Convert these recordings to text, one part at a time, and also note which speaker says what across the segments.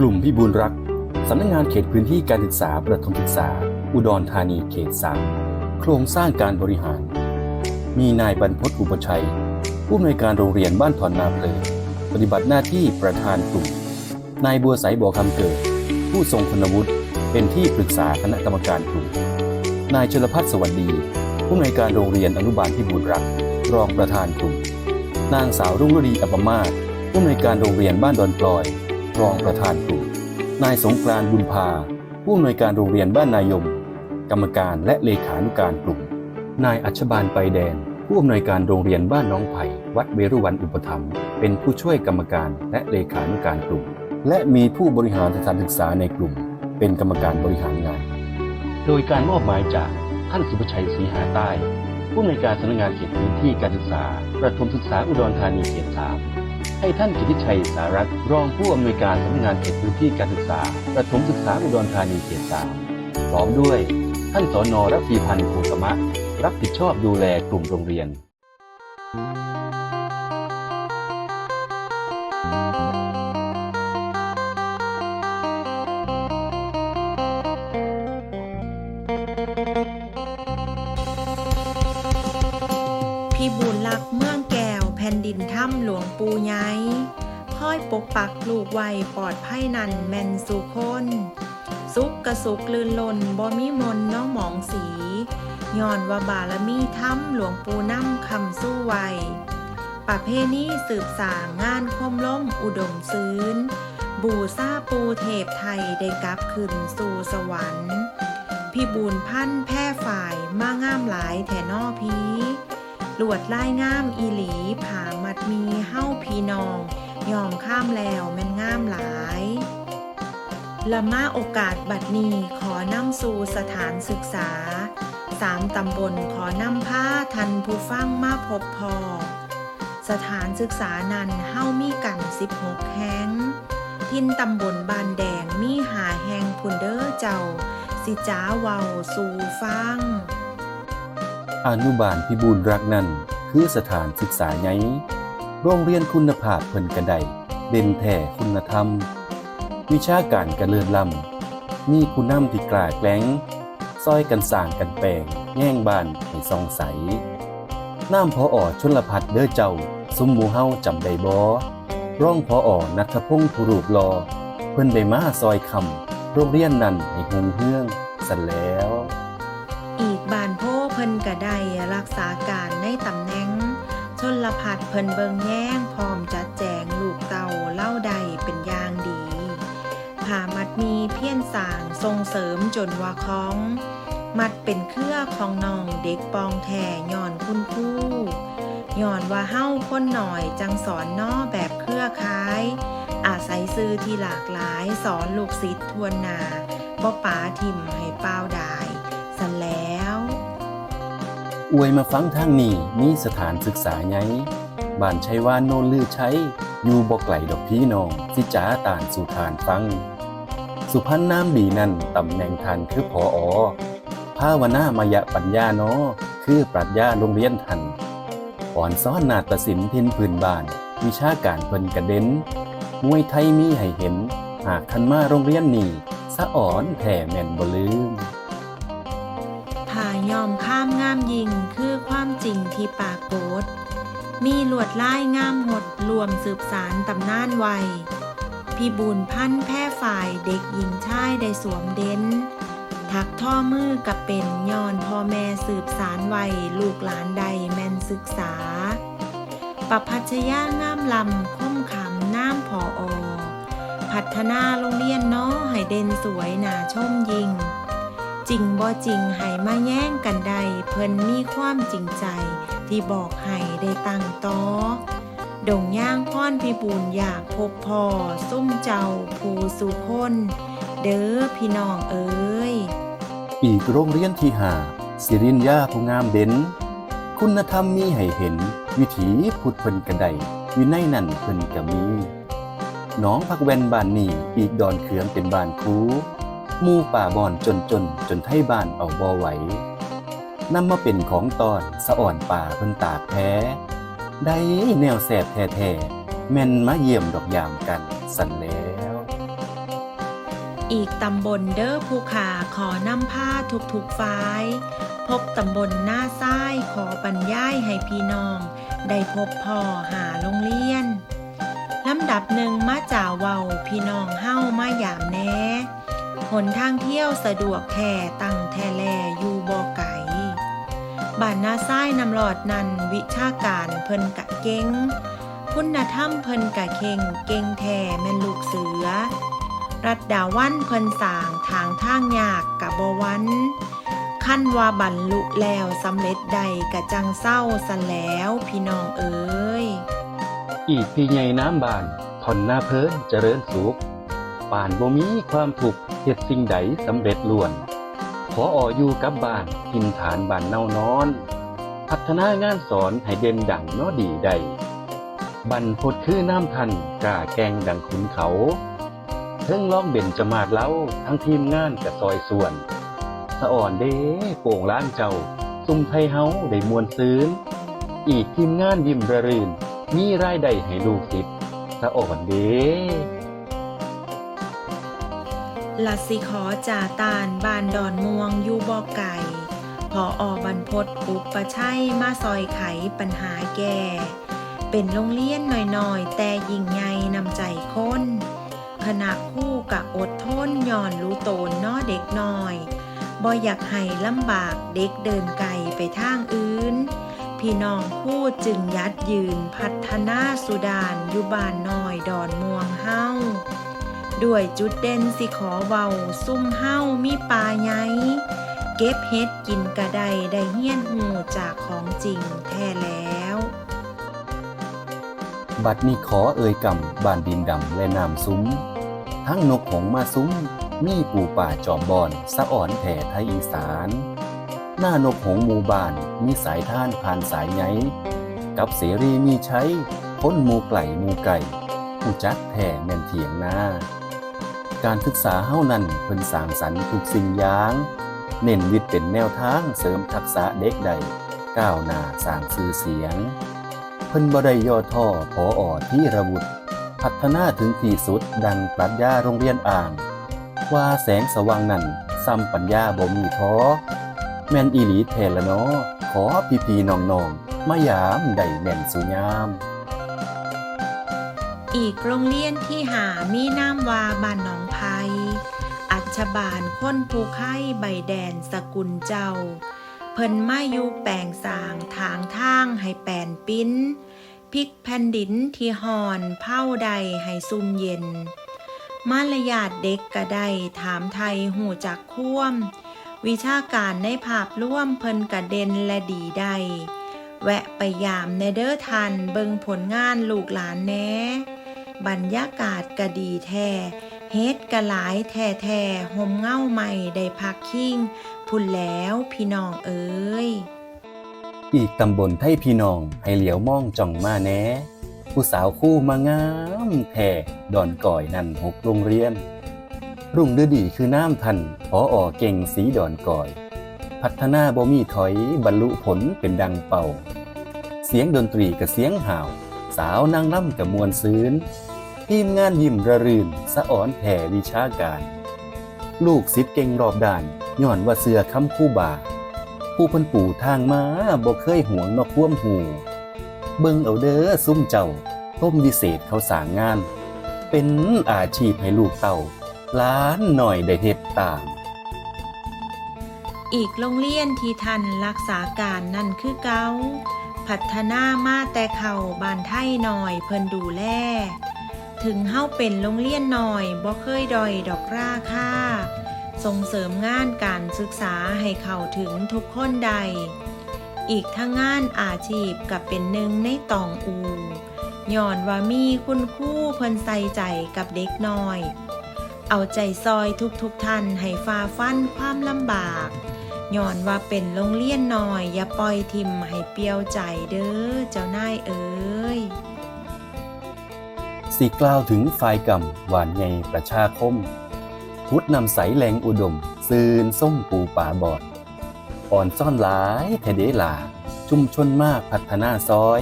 Speaker 1: กลุ่มพิบูลรักสำนักงานเขตพื้นที่การศึกษาประถมศึกษา อุดรธานีเขตสามโครงสร้างการบริหาร มีนายบรรพตอุปชัย ผู้อำนวยการโรงเรียนบ้านถอนนาเพลปฏิบัติหน้าที่ประธานกลุ่ม นายบัวใสบ่อคำเกิด ผู้ทรงคุณวุฒิเป็นที่ปรึกษาคณะกรรมการกลุ่ม นายชลพัฒน์สวัสดี ผู้อำนวยการโรงเรียนอนุบาลพิบูลรักรองประธานกลุ่ม นางสาวรุ่งฤดีอัปมาศผู้อำนวยการโรงเรียนบ้านดอนปลอย รองประธานกลุ่ม นายสงกรานบุญพา ผู้อำนวยการโรงเรียนบ้านนายม กรรมการและเลขานุการกลุ่ม นายอัชบาลไปแดน ผู้อำนวยการโรงเรียนบ้านน้องไผ่วัดเวรุวันอุปถัมภ์เป็นผู้ช่วยกรรมการและเลขานุการกลุ่ม และมีผู้บริหารสถานศึกษาในกลุ่ม เป็นกรรมการบริหารงาน โดยการมอบหมายจากท่านสุภชัยศรีหาใต้ผู้อำนวยการสำนักงานเขตพื้นที่การศึกษา ประถมศึกษาอุดรธานีเขตสาม ให้ท่านกิติชัยสารัตรองผู้อำนวยการสำนักงานเขตพื้นที่การศึกษา ประถมศึกษาอุดรธานีเขตสามพร้อมด้วย ท่านสอนอรัพีพันธ์ภูสมะ รับผิดชอบดูแลกลุ่มโรงเรียน
Speaker 2: พี่บุญลักษ์เมืองแก้วแผ่นดินถ้ำหลวงปูไยค่อยปกปักลูกไว้ปลอดภัยนันแม่นสุคนสุขกระสุกลื่นลนบ่มีมนน้องหมองสีย้อนว่าบารมีถ้ำหลวงปูน้ำคำสู้ไวประเพณีสืบสางงานคมล้มอุดมซื้น บูซาปูเทพไทยได้กลับขึ้นสู่สวรรค์พี่บุญพันธ์แพร่ฝ่ายมางามหลายแถนอพี ลวดลายงามอีหลีผามัดมีเฮ้าพีนอง ยอมข้ามแล้วแม่นงามหลายละมาโอกาสบัดนี้ขอนำสู่สถานศึกษาสามตำบลขอนำผ้าทันผู้ฟังมาพบพอ สถานศึกษานั้นเฮ้ามีกัน 16 แห่งทินตำบลบานแดงมีหาแห่งพุนเดอร์เจ้า สิจ้าเวาสู่ฟัง
Speaker 1: อนุบาลพิบูลรักนั่นคือสถานศึกษาไงโรงเรียนคุณภาพเพิ่นกระไดเด่นแท้คุณธรรม วิชาการกระเลินลำมีผู้นำที่กล้าแกล้งซอยกันสร้างกันแปลงแง่งบ้านให้ซองใสน้ำพอออชนลพัดเด้อเจ้าสุมหมูเฮาจำได้บ่ร่องพอออนัทพงศ์ผู้รูปรอ เพิ่นได้มาซอยคำโรงเรียนนั้นให้หงเฮืองสันแล้ว
Speaker 2: ษาการในตำแหน่ง ชนลพัดเพิ่นเบิงแย่งพร้อมจัดแจงลูกเต่าเล่าใดเป็นอย่างดีผามัดมีเพี้ยนสางส่งเสริมจนว่าคล้อง มัดเป็นเครือของน้องเด็กปองแท่ย่อนคุณคู่ย่อนว่าเฮ้าคนหน่อยจังสอนนอแบบเครือค้าย อาศัยซื้อที่หลากหลายสอนลูกศิษย์ทวนนาบ่ป๋าทิมให้เป้าได้สันแล
Speaker 1: อวยมาฟังทางนี้มีสถานศึกษาไงบ้านชัยวานโนนลือใช้อยู่บ่ไกลดอกพี่น้องสิจ๋าต่านสู่ทานฟัง สุพรรณน้ำดีนั่นตำแหน่งทันคือพออภาวนามายะปัญญาเนอคือปรัชญาโรงเรียนทันอ่อนซ้อนนาฏศิลป์ทินพื้นบ้าน วิชาการเพิ่นกระเด็นมวยไทยมีให้เห็น หากทันมาโรงเรียนนี่สะอ่อนแผ่แม่นบ่ลืม
Speaker 2: ยอมข้ามงามยิงคือความจริงที่ปรากฏมีลวดลายงามหดรวมสืบสารตำนานไว้พี่บุญพันธ์แพร่ฝ่ายเด็กหญิงชายได้สวมเด่นทักท่อมือกับเป็นย้อนพ่อแม่สืบสารไว้ลูกหลานใดแม่นศึกษาประพัชญางามลำคมขำน้ำพออพัฒนาโรงเรียนเนาะให้เด่นสวยหนาชมยิง จริงบ่จริงให้มาแย่งกันใดเพิ่นมีความจริงใจ ที่บอกให้ได้ตั้งต่อดงย่างพ่อนพิบูลอยากพบพ่อซุ่มเจ้าผู้สุคนเด้อพี่น้องเอ้ย
Speaker 1: อีกโรงเรียนที่หาสิรินยาผู้งามเด่นคุณธรรมมีให้เห็น วิถีพุทธเพิ่นกระไดวินัยนั่นเพิ่นก็มีน้องพักแวนบ้านนี้อีกดอนเขืองเป็นบ้านคู มู่ป่าบอนจนจนจนไทบ้านเอาบ่ไหวนำมาเป็นของตอนสะอ่อนป่าเพิ่นตากแท้ ได้แนวแสบแท้ๆแม่นมาเยี่ยมดอกยามกันสันแล้ว
Speaker 2: อีกตำบลเด้อภูขาขอนำผ้าทุกๆฝ่าย พบตำบลหน้าซ้ายขอบรรยายให้พี่น้อง ได้พบพ่อหาโรงเรียนลำดับหนึ่งมาจ่าเวาพี่น้องเฮ้ามาอย่างแน่ หนทางเที่ยวสะดวกแท่ตั้งแท่แลอยู่บ่ไก่บ้านนาซ้ายนำหลอดนันวิชาการเพิ่นกะเก่งคุณธรรมเพิ่นกะเข่งเก่งแท่แม่นลูกเสือ รัดดาวันเพิ่นสางทางทางยากกะบ่วันขั้นว่าบรรลุแล้วสำเร็จใดกะจังเศร้าสันแล้วพี่น้องเอ๋ย
Speaker 1: อีกพี่ใหญ่น้ำบานทอนหน้าเพิ่นเจริญสุข ป่านบ่มีความถูกข์เฮ็ดสิ่งใดสำเร็จล้วน ขออ่อยู่กับบ้านกินฐานบ้านเน่านอน พัฒนางานสอนให้เด่นดังเนอดีใด บรรพดคือน้ำทันกล้าแกงดังขุนเขาเทิงล้อมเบ่นจะมาดเล้าทั้งทีมงานกะซอยส่วน สะอ่อนเด้โป่งล้านเจ้าซุ่มไทยเฮาได้มวนซื้น อีกทีมงานยิ้มระรื่น มีรายได้ให้ลูกศิษย์สะอ่อนเด้
Speaker 2: ลัสิขอจ่าตานบานดอนม่วงยูบอไก่พออบันพศปุปประชัยมาซอยไขปัญหาแก่ เป็นโรงเรียนหน่อยๆ แต่ยิ่งใหญ่นำใจคนคณะคู่กะอดทนย่อนรู้โตนน้อเด็กน้อยบ่อยากให้ลำบากเด็กเดินไกลไปทางอื่น พี่น้องพูดจึงยัดยืนพัฒนาสุดานอยู่บ้านน้อยดอนม่วงเฮ้า ด้วยจุดเด่นสิขอเว้าซุ่มเฮ้ามีปลาไงเก็บเฮ็ดกินกระไดได้เฮี้ยนหูจากของจริงแท้แล้ว
Speaker 1: บัดนี้ขอเอ่ยกำบ้านดินดำและน้ำซุ้ม ทั้งนกหงมาซุ้ม มีปูป่าจอมบอนสะอ่อนแผ่ไทยอีสาน หน้านกหงหมู่บ้านมีสายท่านผ่านสายไงกับเสรีมีใช้พ้นหมูไก่มูไก่ผู้จักแผ่แม่นเถียงนา การศึกษาเฮ้านั้นเพิ่นสร้างสรรค์ทุกสิ่งอย่าง เน้นวิทย์เป็นแนวทางเสริมทักษะเด็กใดก้าวหน้าสร้างชื่อเสียง เพิ่นบ่ได้ย่อท่อพออที่ระบุพัฒนาถึงที่สุดดังปรัชญาโรงเรียนอ่าง ว่าแสงสว่างนั้นซ้ำปัญญาบ่มีท้อแม่นอีหลีแทละเนาะขอพี่พี่ๆน้องๆมายามได้แม่นสุยาม
Speaker 2: อีกโรงเรียนที่หามีน้ำวาบ้านหนอง ชบาลค้นภูไข่ใบแดนสกุลเจ้า เพิ่นมาอยู่แปลงสางทางทางให้แปนปิ้นพิกแผ่นดินที่หอนเผาใดให้ซุ่มเย็น มารยาทเด็กก็ไดถามไทยหูจักควม วิชาการในภาพร่วมเพิ่นกระเด็นและดีได้แวะไปยามในเด้อทันเบิงผลงานลูกหลานแหน่ บรรยากาศกระดีแท้ เฮ็ดกะหลายแท้แท้ๆห่มเง่าใหม่ได้พักคิงพุ่นแล้วพี่น้องเอ้ย
Speaker 1: อีกตำบลไทยพี่น้องให้เหลียวมองจ่องมาแหน่ผู้สาวคู่มางามแท่ดอนก่อยนั่นหกโรงเรียน รุ่งฤดีคือน้ำทันพอออเก่งสีดอนก่อย พัฒนาบ่มีถอยบรรลุผลเป็นดังเป่า เสียงดนตรีกับเสียงห่าว สาวนางล่ำกับมวลซืน ทีมงานยิ้มระรื่นสะอ่อนแผ่วิชาการ ลูกศิษย์เก่งรอบด้านย้อนว่าเสือคำคู่บา ผู้พันปู่ทางมาบ่เคยห่วงนอกพ่วมหู เบิ่งเอาเด้อซุ่มเจ้า ต้มวิเศษเขาสางงาน เป็นอาชีพให้ลูกเต่าล้านหน่อยได้เฮ็ดตาม
Speaker 2: อีกโรงเรียนที่ทันรักษาการนั่นคือเกาพัฒนามาแต่เข่าบานไทยหน่อยเพิ่นดูแล ถึงเฮาเป็นโรงเรียนหน่อยบ่เคยดอยดอกราค่าส่งเสริมงานการศึกษาให้เข้าถึงทุกคนใด อีกทั้งงานอาชีพกับเป็นหนึ่งในตองอูย้อนว่ามีคุณครู่เพิ่นใส่ใจกับเด็กน้อย เอาใจซอยทุกๆทท่านให้ฝ่าฟันความลำบากย้อนว่าเป็นโรงเรียนน้อย อย่าปล่อยทิมให้เปียวใจเด้อเจ้านายเอ้ย
Speaker 1: สิกล่าวถึงฝ่ายกรรมหวานใหญ่ประชาคม พุทธนำใสแหลงอุดม ซืนส้มปูป่าบอด อ่อนซ่อนหลายแทเดหลา ชุมชนมากพัฒนาซอย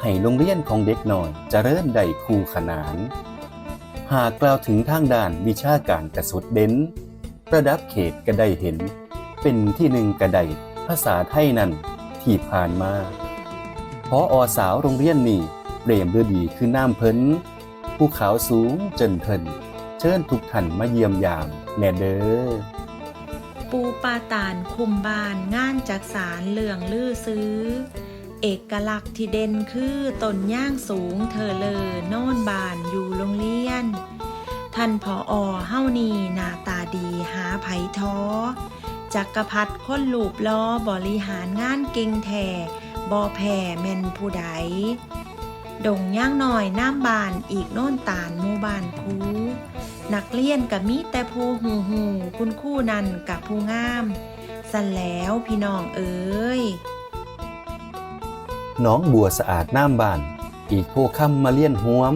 Speaker 1: ให้โรงเรียนของเด็กหน่อยเจริญได้คู่ขนาน หากกล่าวถึงทางด้านวิชาการกระสุดเด่นระดับเขตก็ได้เห็น เป็นที่หนึ่งกระไดภาษาไทยนั้นที่ผ่านมาพออสาวโรงเรียนนี่เปรมฤดีคือน้ำเพิ่น ภูเขาสูงเจนเพิ่นเชิญทุกท่านมาเยี่ยมยามแน่เด้อ
Speaker 2: ปูปาตานคุมบานงานจักสารเหลืองลือซื้อ เอกลักษณ์ที่เด่นคือต้นย่างสูงเธอเลอโน่นบานอยู่โรงเรียน ท่านพออเฮ้านีหน้าตาดีหาไผท้อจักรพัดค้นลูบล้อบริหารงานเก่งแท่บอแผ่แม่นผู้ใด ดงย่างหน่อยน้ำบานอีกโน่นตาลมู่บานคูนักเรียนกับมีแต่ผู้หูหูคุณคู่นันกับผู้งาม สันแล้วพี่น้องเอ้ย
Speaker 1: น้องบัวสะอาดน้ำบาน อีกโพคำมาเลี่ยนหวม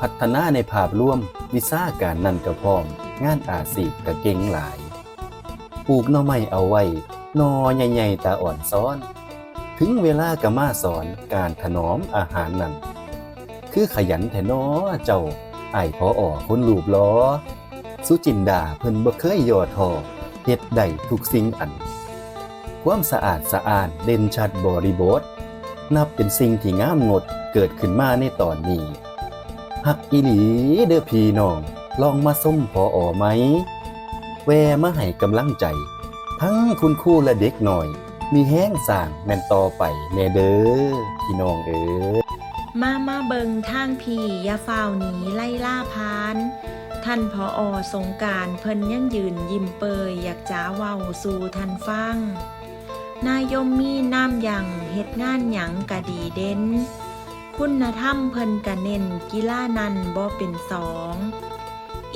Speaker 1: พัฒนาในภาพรวม วิซ่าการนันกระพร้อม งานอาสีพกะเก่งหลายปลูกหน่อไม้เอาไว้นอใหญ่ๆตาอ่อนซ้อน ถึงเวลากะมาสอนการถนอมอาหารนั่น คือขยันแท้นอเจ้าไอ้พออคนลูบล้อ สุจินดาเพิ่นบ่เคยย่อท้อเฮ็ดได้ทุกสิ่งอัน ความสะอาดสะอาดเด่นชัดบริบท นับเป็นสิ่งที่งามงดเกิดขึ้นมาในตอนนี้หักอีหลีเด้อพี่น้องลองมาส้มพออไหม แวมาให้กำลังใจ ทั้งคุณครูและเด็กหน่อย มีแห้งสางแม่นต่อไปแน่เด้อพี่น้องเอ๋ย
Speaker 2: มามาเบิงทางพียาฝ้าวหนีไล่ล่าพาน ท่านพออสงการเพิ่นยังยืนยิ้มเปยอยากจ้าเว้าสู่ท่านฟัง นายมมีน้ำยังเฮ็ดงานหยังกะดีเด่นคุณธรรมเพิ่นกะเน้นกีฬานันบ่เป็นสอง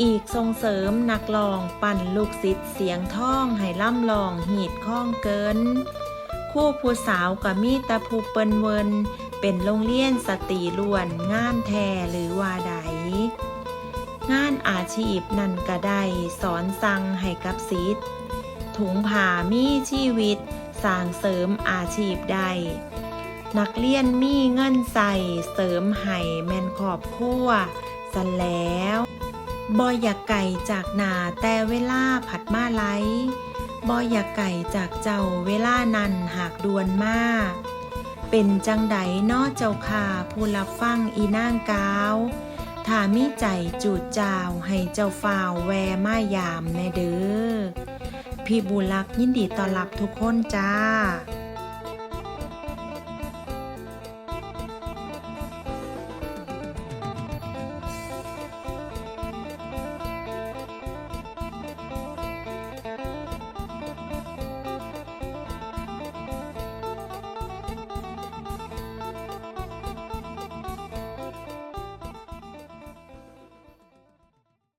Speaker 2: อีกส่งเสริมนักลองปั่นลูกศิษย์เสียงท่องให้ล่ำลองหีดข้องเกิน คู่ผู้สาวกะมีต่ผู้เปินเวิน เป็นโรงเรียนสตรีล้วนงานแท้หรือว่าใดงานอาชีพนั่นก็ได้สอนสั่งให้กับศิษย์ถุงผ้ามีชีวิตสร้างเสริมอาชีพได้นักเรียนมีเงินใส่เสริมให้แมนขอบครัวสันแล้วบอยากไก่จากนาแต่เวลาผัดมาไล บอยากไก่จากเจ้าเวลานั้นหากดวนมากเป็นจังไดนอเจ้าคาผู้รับฟังอีนางกาวถ้ามีใจจูดจาวให้เจ้าฝ่าวแวมายามแน่เด้อพี่บุรักยินดีต้อนรับทุกคนจ้า